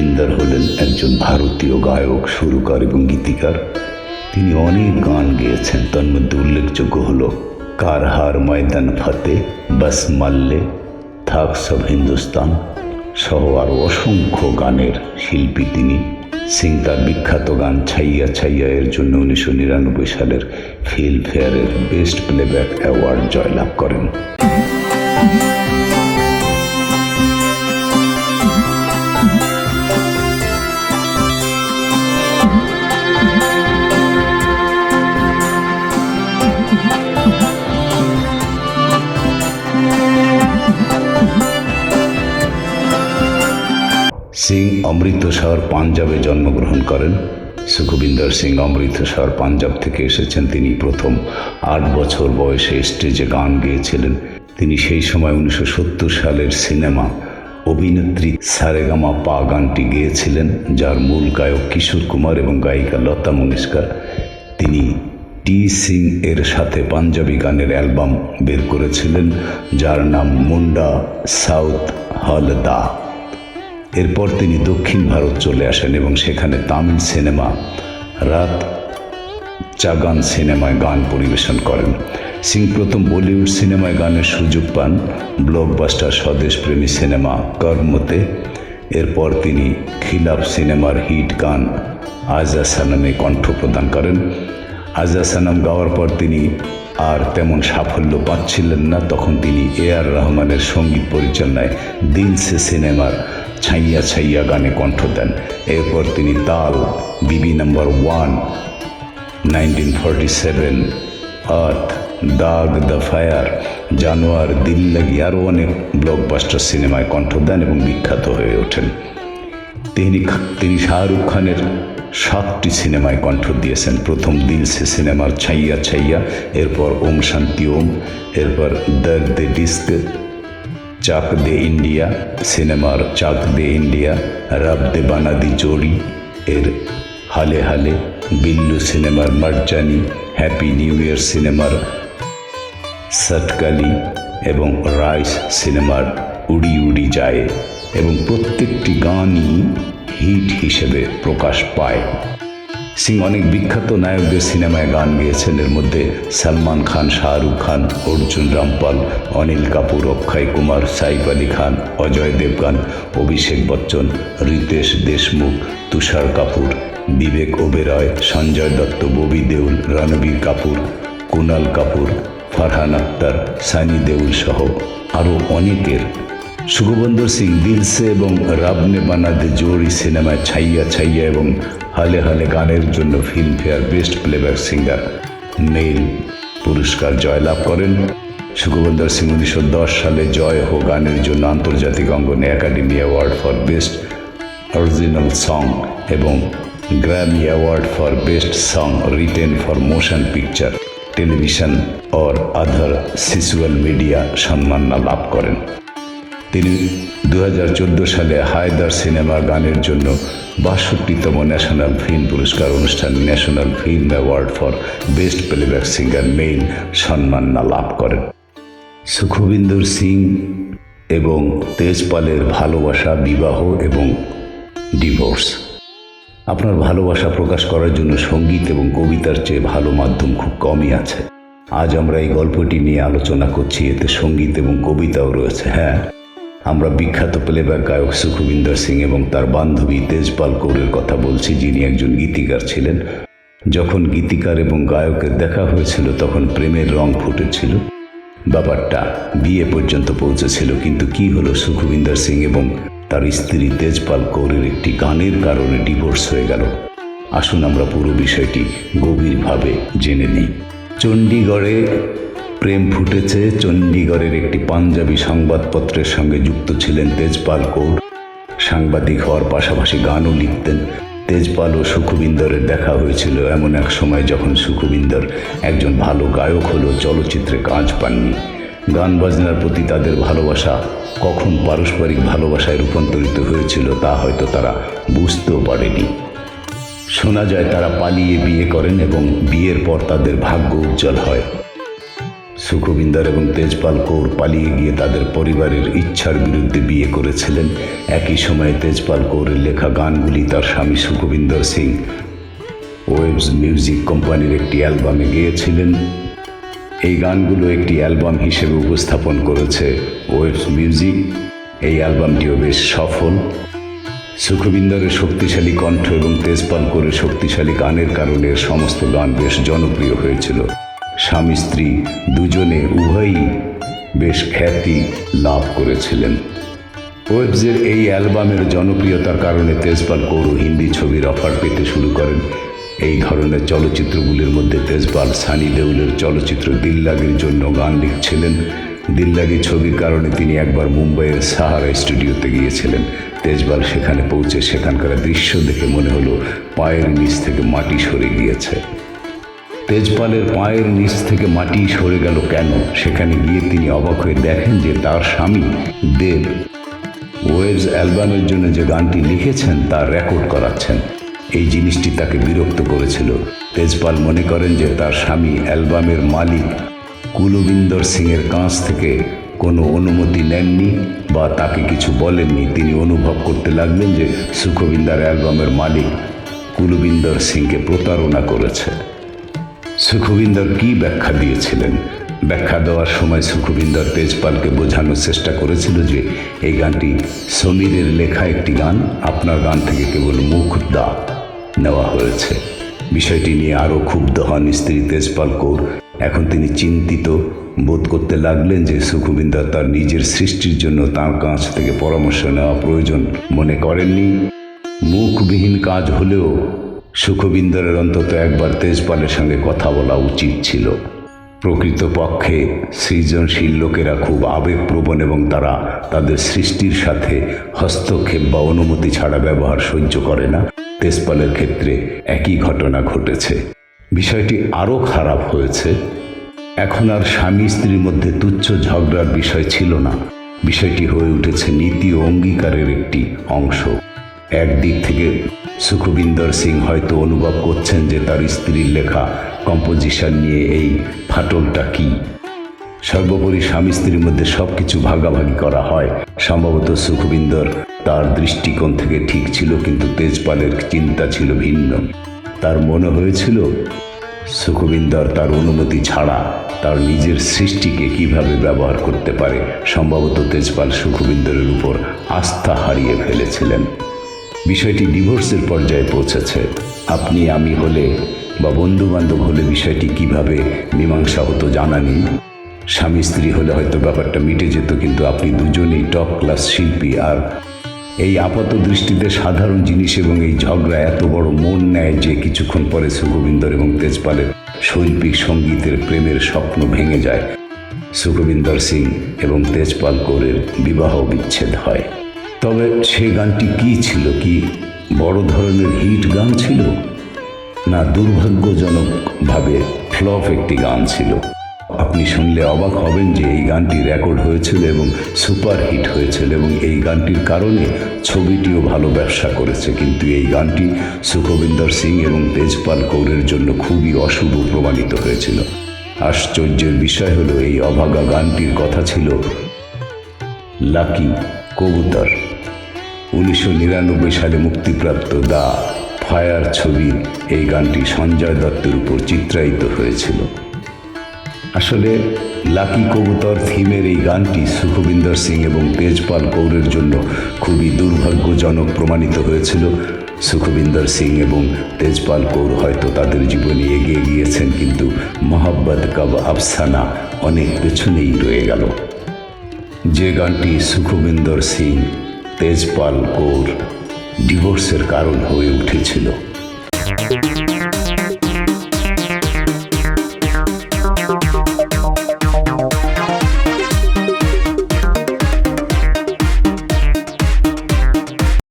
সুখবিন্দর হলেন একজন ভারতীয় গায়ক, সুরকার এবং গীতিকার। তিনি অনেক গান গেয়েছেন। তার মধ্যে উল্লেখযোগ্য হল কার হার ময়দান ফতে, বাস মাল্লে, থাক সব হিন্দুস্তান সহ আরও অসংখ্য গানের শিল্পী তিনি। সিং তার বিখ্যাত গান ছাইয়া ছাইয়া এর জন্য উনিশশো নিরানব্বই সালের ফিল্মফেয়ারের বেস্ট প্লেব্যাক অ্যাওয়ার্ড জয়লাভ করেন। সিং অমৃতসর পাঞ্জাবে জন্মগ্রহণ করেন। সুখবিন্দর সিং অমৃতসর পাঞ্জাব থেকে এসেছেন। তিনি প্রথম আট বছর বয়সে স্টেজে গান গেয়েছিলেন। তিনি সেই সময় উনিশশো সত্তর সালের সিনেমা অভিনেত্রী সারেগামা পা গানটি গেয়েছিলেন, যার মূল গায়ক কিশোর কুমার এবং গায়িকা লতা মঙ্গেশকর। তিনি টি সিং এর সাথে পাঞ্জাবি গানের অ্যালবাম বের করেছিলেন, যার নাম মুন্ডা সাউথ হলদা। এরপর তিনি দক্ষিণ ভারত চলে আসেন এবং সেখানে তামিল সিনেমা, রাত চাগান সিনেমায় গান পরিবেশন করেন। সিং প্রথম বলিউড সিনেমায় গানের সুযোগ পান। ব্লকবাস্টার স্বদেশপ্রেমী সিনেমা কর্মতে। এরপর তিনি খিলাফ সিনেমার হিট গান আজা সানামে কণ্ঠ প্রদান করেন। আজা সানাম গাওয়ার পর তিনি আর তেমন সাফল্য পাচ্ছিলেন না। তখন তিনি এ আর রহমানের সংগীত পরিচালনায় দিল সে সিনেমার ছাইয়া ছাইয়া গানে কণ্ঠ দেন। এরপর তিনি Taal, Biwi number one, nineteen forty seven, earth, Daag the fire, জানোয়ার দিল লাগি আরও অনেক ব্লকবাস্টার সিনেমায় কণ্ঠ দেন এবং বিখ্যাত হয়ে ওঠেন। তিনি তিনি শাহরুখ খানের সাতটি সিনেমায় কণ্ঠ দিয়েছেন। প্রথম দিল সে সিনেমার ছাইয়া ছাইয়া, এরপর ওম শান্তি ওম, এরপর দর্দ দে ডিস্ক চাক দে ইন্ডিয়া, সিনেমার চাক দে ইন্ডিয়া, রব দে বানাদি জোড়ি, এর হালে হালে বিল্লু সিনেমার মার্জানি, হ্যাপি নিউ ইয়ার সিনেমার সটকালি এবং রাইস সিনেমার উড়ি উড়ি যায় এবং প্রত্যেকটি গানই হিট হিসেবে প্রকাশ পায়। সিং অনেক বিখ্যাত নায়কদের সিনেমায় গান গেয়েছেন। এর মধ্যে সালমান খান, শাহরুখ খান, অর্জুন রামপাল, অনিল কাপুর, অক্ষয় কুমার, সাইফ আলী খান, অজয় দেবগান, অভিষেক বচ্চন, রিতেশ দেশমুখ, তুষার কাপুর, বিবেক ওবেরয়, সঞ্জয় দত্ত, ববি দেউল, রণবীর কাপুর, কুনাল কাপুর, ফারহান আক্তার, সানি দেউল সহ আরও অনেকের সুখবন্দর সিং দিলসে এবং রাবনে বানাদে জোড়ি সিনেমায় ছাইয়া ছাইয়া এবং হালে হালে গানের জন্য Filmfare best playback singer male পুরস্কার জয়লাভ করেন। সুখবন্দর সিং উনিশশো দশ সালে জয় হো গানের জন্য আন্তর্জাতিক অঙ্গনে academy award for best original song এবং Grammy award for best song written for motion picture, television or other visual media সম্মাননা লাভ করেন। তিনি দু হাজার চোদ্দ সালে হায়দার সিনেমার গানের জন্য বাষট্টিতম ন্যাশনাল ফিল্ম পুরস্কার অনুষ্ঠান national film award for best playback singer male সম্মাননা লাভ করেন। সুখবিন্দর সিং এবং তেজপালের ভালোবাসা, বিবাহ এবং ডিভোর্স। আপনার ভালোবাসা প্রকাশ করার জন্য সংগীত এবং কবিতার চেয়ে ভালো মাধ্যম খুব কমই আছে। আজ আমরা এই গল্পটি নিয়ে আলোচনা করছি, এতে সংগীত এবং কবিতাও রয়েছে। হ্যাঁ আমরা বিখ্যাত প্লেব্যাক গায়ক সুখবিন্দর সিং এবং তার বান্ধবী তেজপাল কৌরের কথা বলছি, যিনি একজন গীতিকার ছিলেন। যখন গীতিকার এবং গায়কের দেখা হয়েছিল, তখন প্রেমের রং ফুটেছিল। ব্যাপারটা বিয়ে পর্যন্ত পৌঁছেছিল, কিন্তু কি হলো সুখবিন্দর সিং এবং তার স্ত্রী তেজপাল কৌরের একটি গানের কারণে ডিভোর্স হয়ে গেল। আসুন আমরা পুরো বিষয়টি গভীরভাবে জেনে নিই। চণ্ডীগড়ে প্রেম ফুটেছে চণ্ডীগড়ের একটি পাঞ্জাবি সংবাদপত্রের সঙ্গে যুক্ত ছিলেন তেজপাল কৌর। সাংবাদিক হওয়ার পাশাপাশি গানও লিখতেন। তেজপাল ও সুখবিন্দরের দেখা হয়েছিল এমন এক সময় যখন সুখবিন্দর একজন ভালো গায়ক হলো, চলচ্চিত্রে কাজ পাননি। গান বাজনার প্রতি তাদের ভালোবাসা কখন পারস্পরিক ভালোবাসায় রূপান্তরিত হয়েছিল তা হয়তো তারা বুঝতেও পারেনি। শোনা যায় তারা পালিয়ে বিয়ে করেন এবং বিয়ের পর তাদের ভাগ্য উজ্জ্বল হয়। সুখবিন্দর এবং তেজপাল কৌর পালিয়ে গিয়ে তাদের পরিবারের ইচ্ছার বিরুদ্ধে বিয়ে করেছিলেন। একই সময়ে তেজপাল কৌরের লেখা গানগুলি তার স্বামী সুখবিন্দর সিং ওয়েবস মিউজিক কোম্পানির একটি অ্যালবামে গেয়েছিলেন। এই গানগুলো একটি অ্যালবাম হিসেবে উপস্থাপন করেছে ওয়েবস মিউজিক। এই অ্যালবামটিও বেশ সফল। সুখবিন্দরের শক্তিশালী কণ্ঠ এবং তেজপাল করে শক্তিশালী গানের কারণে সমস্ত গান বেশ জনপ্রিয় হয়েছিল। স্বামী স্ত্রী দুজনে উভয়ই বেশ খ্যাতি লাভ করেছিলেন। ওয়েবসের এই অ্যালবামের জনপ্রিয়তার কারণে তেজপাল কৌর হিন্দি ছবির অফার পেতে শুরু করেন। এই ধরনের চলচ্চিত্রগুলির মধ্যে তেজপাল, সানি দেউলের চলচ্চিত্র দিল্লাগির জন্য গান লিখছিলেন। দিল্লাগি ছবির কারণে তিনি একবার মুম্বাইয়ের সাহারা স্টুডিওতে গিয়েছিলেন। তেজপাল সেখানে পৌঁছে সেখানকার দৃশ্য দেখে মনে হলো পায়ের নিচ থেকে মাটি সরে গিয়েছে। তেজপালের পায়ের নিচ থেকে মাটি সরে গেল কেন? সেখানে গিয়ে তিনি অবাক হয়ে দেখেন যে তার স্বামী দেব। ওয়েবস অ্যালবামের জন্য যে গানটি লিখেছেন, তা রেকর্ড করাচ্ছেন। এই জিনিসটি তাকে বিরক্ত করেছিল। তেজপাল মনে করেন যে তার স্বামী অ্যালবামের মালিক কুলবিন্দর সিংয়ের কাছ থেকে কোনো অনুমতি নেননি বা তাকে কিছু বলেননি। তিনি অনুভব করতে লাগলেন যে সুখবিন্দার অ্যালবামের মালিক কুলবিন্দর সিংকে প্রতারণা করেছে। সুখবিন্দর কি ব্যাখ্যা দিয়েছিলেন? ব্যাখ্যা দেওয়ার সময় সুখবিন্দর তেজপালকে বোঝানোর চেষ্টা করেছিল যে এই গানটি সমীরের লেখা একটি গান। আপনার গান থেকে কেবল মুখ দা নেওয়া হয়েছে। বিষয়টি নিয়ে আরও ক্ষুব্ধ হন স্ত্রী তেজপাল কৌর। এখন তিনি চিন্তিত বোধ করতে লাগলেন যে সুখবিন্দর তার নিজের সৃষ্টির জন্য তার কাছ থেকে পরামর্শ নেওয়া প্রয়োজন। মনে করেননি, মুখবিহীন কাজ হলেও সুখবিন্দরের অন্তত একবার তেজপালের সঙ্গে কথা বলা উচিত ছিল। প্রকৃতপক্ষে সৃজনশীল লোকেরা খুব আবেগপ্রবণ এবং তারা তাদের সৃষ্টির সাথে হস্তক্ষেপ বা অনুমতি ছাড়া ব্যবহার সহ্য করে না। তেজপালের ক্ষেত্রে একই ঘটনা ঘটেছে। বিষয়টি আরও খারাপ হয়েছে। এখন আর স্বামী স্ত্রীর মধ্যে তুচ্ছ ঝগড়ার বিষয় ছিল না। বিষয়টি হয়ে উঠেছে নীতি ও অঙ্গীকারের একটি অংশ। একদিক থেকে সুখবিন্দর সিং হয়তো অনুভব করছেন যে তার স্ত্রীর লেখা কম্পোজিশন নিয়ে এই ফাটলটা কি। সর্বোপরি স্বামী স্ত্রীর মধ্যে সব কিছু ভাগাভাগি করা হয়। সম্ভবত সুখবিন্দর তার দৃষ্টিকোণ থেকে ঠিক ছিল, কিন্তু তেজপালের চিন্তা ছিল ভিন্ন। তার মনে হয়েছিল, সুখবিন্দর তার অনুমতি ছাড়া তার নিজের সৃষ্টিকে কীভাবে ব্যবহার করতে পারে। সম্ভবত তেজপাল সুখবিন্দরের উপর আস্থা হারিয়ে ফেলেছিলেন। বিষয়টি ডিভোর্সের পর্যায়ে পৌঁছেছে। আপনি আমি হলে বা বন্ধু বান্ধব হলে বিষয়টি কীভাবে মীমাংসা হতো জানা নেই। স্বামী স্ত্রী হলে হয়তো ব্যাপারটা মিটে যেত, কিন্তু আপনি দুজনেই টপ ক্লাস শিল্পী আর এই আপাত দৃষ্টিতে সাধারণ জিনিস এবং এই ঝগড়া এত বড় মন নেয় যে কিছুক্ষণ পরে সুগোবিন্দর এবং তেজপালের শৈল্পিক সঙ্গীতের প্রেমের স্বপ্ন ভেঙে যায়। সুগোবিন্দর সিং এবং তেজপাল কৌরের বিবাহ বিচ্ছেদ হয়। তবে সেই গানটি কি ছিল কি বড় ধরনের হিট গান ছিল? না দুর্ভাগ্যজনকভাবে ফ্লপ একটি গান ছিল। আপনি শুনলে অবাক হবেন যে এই গানটি রেকর্ড হয়েছিল এবং সুপার হিট হয়েছিল এবং এই গানটির কারণে ছবিটিও ভালো ব্যবসা করেছে। কিন্তু এই গানটি সুখবিন্দর সিং এবং তেজপাল কৌরের জন্য খুবই অশুভ প্রমাণিত হয়েছিল। আশ্চর্যের বিষয় হলো এই অভাগা গানটির কথা ছিল, লাকি কবুতর। উনিশশো নিরানব্বই সালে মুক্তিপ্রাপ্ত দা ফায়ার ছবির এই গানটি সঞ্জয় দত্তের উপর চিত্রায়িত হয়েছিল। আসলে, লাকি কবুতর থিমের এই গানটি সুখবিন্দর সিং এবং তেজপাল কৌরের জন্য খুবই দুর্ভাগ্যজনক প্রমাণিত হয়েছিল। সুখবিন্দর সিং এবং তেজপাল কৌর হয়তো তাদের জীবনে এগিয়ে গিয়েছেন, কিন্তু মোহাব্বত কাব আফসানা অনেক পেছনেই রয়ে গেল। যে গানটি সুখবিন্দর সিং তেজপাল কৌর ডিভোর্সের কারণ হয়ে উঠেছিল।